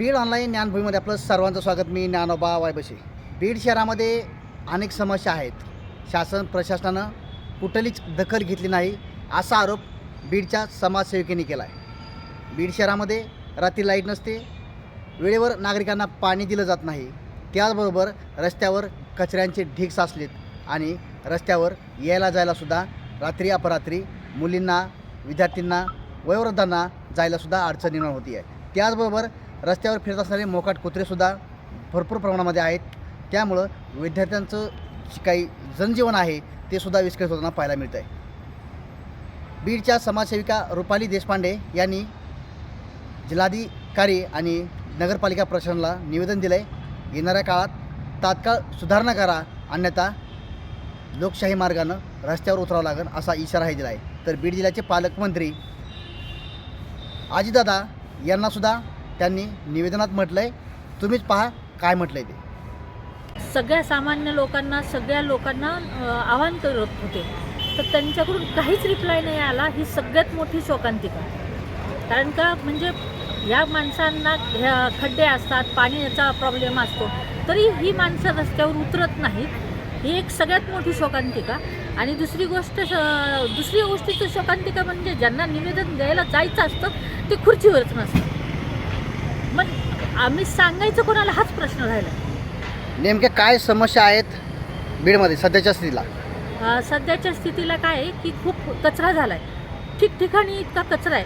Beed online ज्ञानभूमीमध्ये आपलं सर्वांचं स्वागत. मी ज्ञानोबा वायबशी बीड शहरामध्ये अनेक समस्या आहेत. शासन प्रशासनानं कुठलीच दखल घेतली नाही असा आरोप बीडच्या समाजसेविकेने केला आहे बीड शहरामध्ये रात्री लाइट नसते वेळेवर नागरिकांना पाणी दिलं जात नाही. त्याचबरोबर रस्त्यावर कचऱ्यांचे ढीग साचलेत आणि रस्त्यावर यायला जायलासुद्धा रात्री अपरात्री मुलींना विद्यार्थ्यांना वयोवृद्धांना जायलासुद्धा अडचण निर्माण होती आहे त्याचबरोबर रस्त्यावर फिरत असणारे मोकाट कुत्रेसुद्धा भरपूर प्रमाणामध्ये आहेत. त्यामुळं विद्यार्थ्यांचं काही जनजीवन आहे ते सुद्धा विस्कळीत होताना पाहायला मिळतं आहे बीडच्या समाजसेविका रुपाली देशपांडे यांनी जिल्हाधिकारी आणि नगरपालिका प्रशासनाला निवेदन दिलं आहे येणाऱ्या काळात तात्काळ सुधारणा करा अन्यथा लोकशाही मार्गानं रस्त्यावर उतरावं लागेल असा इशाराही दिला आहे तर बीड जिल्ह्याचे पालकमंत्री आजीदादा यांनासुद्धा त्यांनी निवेदनात म्हटलं आहे तुम्हीच पहा काय म्हटलं आहे ते. सगळ्या सामान्य लोकांना सगळ्या लोकांना आव्हान आवाहन करत होते. तर त्यांच्याकडून काहीच रिप्लाय नाही आला. ही सगळ्यात मोठी शोकांतिका. कारण का म्हणजे ह्या माणसांना ह्या खड्डे असतात पाण्याचा प्रॉब्लेम असतो तरी ही माणसं रस्त्यावर उतरत नाहीत. ही एक सगळ्यात मोठी शोकांतिका. आणि दुसरी गोष्ट श- दुसरी गोष्टीचं शोकांतिका म्हणजे ज्यांना निवेदन द्यायला जायचं असतं ते खुर्चीवरच नसतं. मग आम्ही सांगायचं कोणाला हाच प्रश्न राहिला. नेमक्या काय समस्या आहेत बीडमध्ये सध्याच्या स्थितीला? अ, सध्याच्या स्थितीला काय आहे की खूप कचरा झाला आहे ठिकठिकाणी इतका कचरा आहे.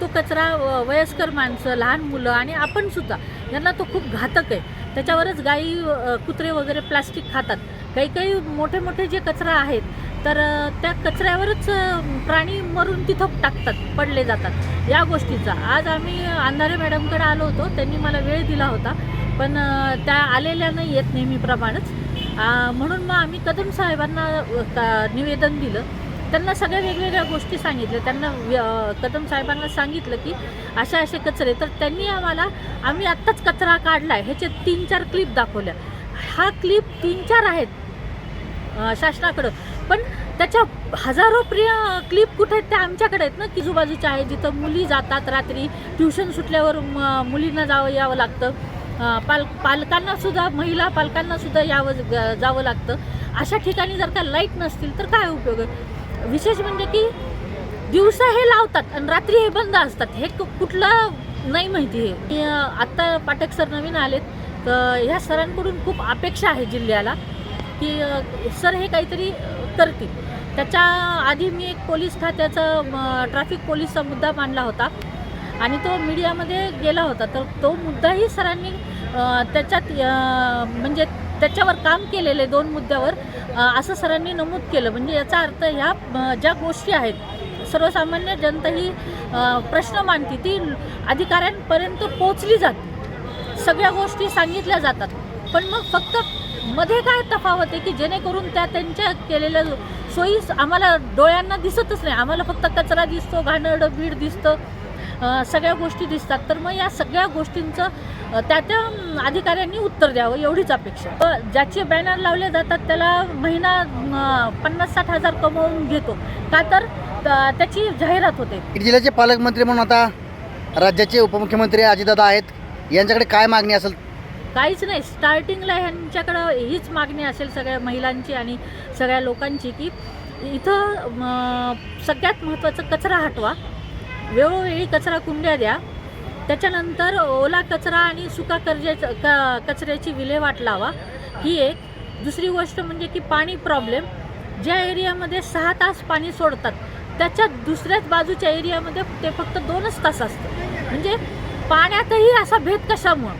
तो कचरा अ, वयस्कर माणसं लहान मुलं आणि आपण सुद्धा यांना तो खूप घातक आहे. त्याच्यावरच गाई अ, कुत्रे वगैरे प्लास्टिक खातात. काही काही मोठे मोठे जे कचरा आहेत तर त्या कचऱ्यावरच प्राणी मरून तिथं टाकतात पडले जातात या गोष्टीचा. आज आम्ही अंधारे मॅडमकडे आलो होतो त्यांनी मला वेळ दिला होता पण त्या आलेल्या नाही येत नेहमीप्रमाणेच. म्हणून मग आम्ही कदम साहेबांना का- निवेदन दिलं. त्यांना सगळ्या वेगवेगळ्या गोष्टी सांगितल्या. त्यांना व्य- कदम साहेबांना सांगितलं की असे असे कचरे. तर त्यांनी आम्हाला आम्ही आत्ताच कचरा काढला आहे ह्याचे तीन चार क्लिप दाखवल्या. हा क्लिप तीन चार आहेत शासनाकडं. पण त्याच्या हजारो प्रिय क्लिप कुठे आहेत त्या आमच्याकडे आहेत ना. की आजूबाजूच्या जिथं मुली जातात रात्री. ट्युशन सुटल्यावर म- मुलींना जावं यावं लागतं. पाल पालकांना सुद्धा महिला पालकांना सुद्धा यावं जावं लागतं. अशा ठिकाणी जर का लाइट नसतील तर काय उपयोग आहे? विशेष म्हणजे की दिवसा हे लावतात आणि रात्री हे बंद असतात. हे कुठलं नाही माहिती हे. आत्ता पाठक सर नवीन आलेत. तर ह्या सरांकडून खूप अपेक्षा आहे जिल्ह्याला. की सर हे काहीतरी करतील. त्याच्या आधी मी एक पोलीस खात्याचा ट्रॅफिक पोलीसचा मुद्दा मांडला होता. आणि तो मीडियामध्ये गेला होता. तर तो मुद्दाही सरांनी त्याच्यात म्हणजे त्याच्यावर काम केलेले दोन मुद्द्यावर असं सरांनी नमूद केलं. म्हणजे याचा अर्थ ह्या ज्या गोष्टी आहेत सर्वसामान्य जनता ही प्रश्न मानती ती अधिकाऱ्यांपर्यंत पोचली जाते. सगळ्या गोष्टी सांगितल्या जातात. पण मग फक्त मध्ये काय तफावत आहे की जेणेकरून त्या त्यांच्या केलेल्या सोयी आम्हाला डोळ्यांना दिसतच नाही. आम्हाला फक्त कचरा दिसतो घाणडं बीड दिसतं सगळ्या गोष्टी दिसतात. तर मग या सगळ्या गोष्टींचं त्या त्या अधिकाऱ्यांनी उत्तर द्यावं एवढीच अपेक्षा ज्याचे बॅनर लावले जातात त्याला महिना पन्नास साठ हजार कमवून घेतो. का तर त्याची जाहिरात होते. जिल्ह्याचे पालकमंत्री म्हणून आता राज्याचे उपमुख्यमंत्री अजितदादा आहेत. यांच्याकडे काय मागणी असेल? काहीच नाही. स्टार्टिंगला ह्यांच्याकडं हीच मागणी असेल सगळ्या महिलांची आणि सगळ्या लोकांची की इथं सगळ्यात महत्त्वाचं कचरा हटवा. वेळोवेळी कचरा कुंड्या द्या. त्याच्यानंतर ओला कचरा आणि सुका कर्जाच्या क कचऱ्याची विल्हेवाट लावा. ही एक. दुसरी गोष्ट म्हणजे की पाणी प्रॉब्लेम ज्या एरियामध्ये सहा तास पाणी सोडतात त्याच्या दुसऱ्याच बाजूच्या एरियामध्ये ते फक्त दोनच तास असतं. म्हणजे पाण्यातही असा भेद कशामुळं?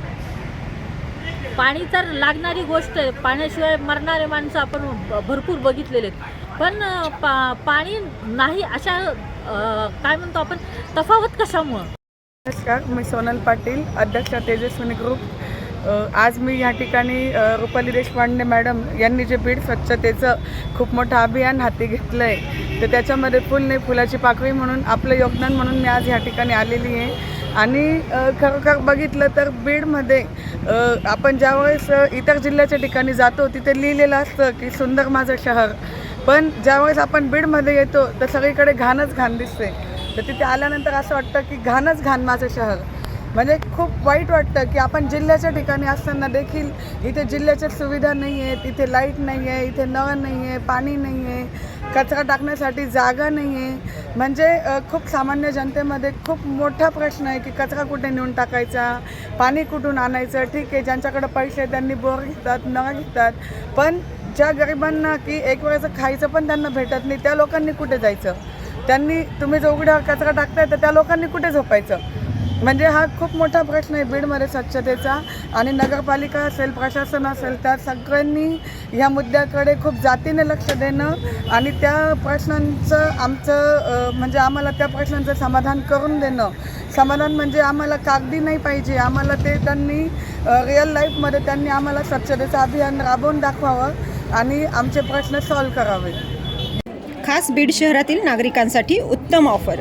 पाणी तर लागणारी गोष्ट आहे. पाण्याशिवाय मरणारे माणसं आपण भरपूर बघितलेले आहेत. पण पा पाणी नाही अशा काय म्हणतो आपण तफावत कशामुळं? नमस्कार मी सोनल पाटील अध्यक्ष तेजस्विनी ग्रुप. आज मी या ठिकाणी रुपाली देशपांडे मॅडम यांनी जे बीड स्वच्छतेचं खूप मोठं अभियान हाती घेतलं आहे तर त्याच्यामध्ये फुल नाही फुलाची पाकळी म्हणून आपलं योगदान म्हणून मी आज या ठिकाणी आलेली आहे. आणि खरोखर बघितलं तर बीडमध्ये आपण ज्यावेळेस इतर जिल्ह्याच्या ठिकाणी जातो तिथे लिहिलेलं असतं की सुंदर माझं शहर. पण ज्यावेळेस आपण बीडमध्ये येतो तर सगळीकडे घाणच घाण दिसते. तर तिथे आल्यानंतर असं वाटतं की घाणच घाण माझं शहर. म्हणजे खूप वाईट वाटतं की आपण जिल्ह्याच्या ठिकाणी असताना देखील इथे जिल्ह्याच्या सुविधा नाही आहेत इथे लाइट नाही आहे इथे नळ नाही आहे पाणी नाही आहे कचरा टाकण्यासाठी जागा नाही आहे म्हणजे खूप सामान्य जनतेमध्ये खूप मोठा प्रश्न आहे की कचरा कुठे नेऊन टाकायचा पाणी कुठून आणायचं? ठीक आहे ज्यांच्याकडे पैसे आहेत त्यांनी बोर घेतात नळ घेतात. पण ज्या गरिबांना की एक वेळेचं खायचं पण त्यांना भेटत नाही त्या लोकांनी कुठे जायचं? त्यांनी तुम्ही जो उघड्यावर कचरा टाकताय तर त्या लोकांनी कुठे झोपायचं? म्हणजे हा खूप मोठा प्रश्न आहे बीडमध्ये स्वच्छतेचा आणि नगरपालिका असेल प्रशासन असेल त्या सगळ्यांनी ह्या मुद्द्याकडे खूप जातीने लक्ष देणं आणि त्या प्रश्नांचं आमचं म्हणजे आम्हाला त्या प्रश्नांचं समाधान करून देणं. समाधान म्हणजे आम्हाला कागदी नाही पाहिजे आम्हाला ते त्यांनी रिअल लाईफमध्ये त्यांनी आम्हाला स्वच्छतेचं अभियान राबवून दाखवावं आणि आमचे प्रश्न सॉल्व करावे. खास बीड शहरातील नागरिकांसाठी उत्तम ऑफर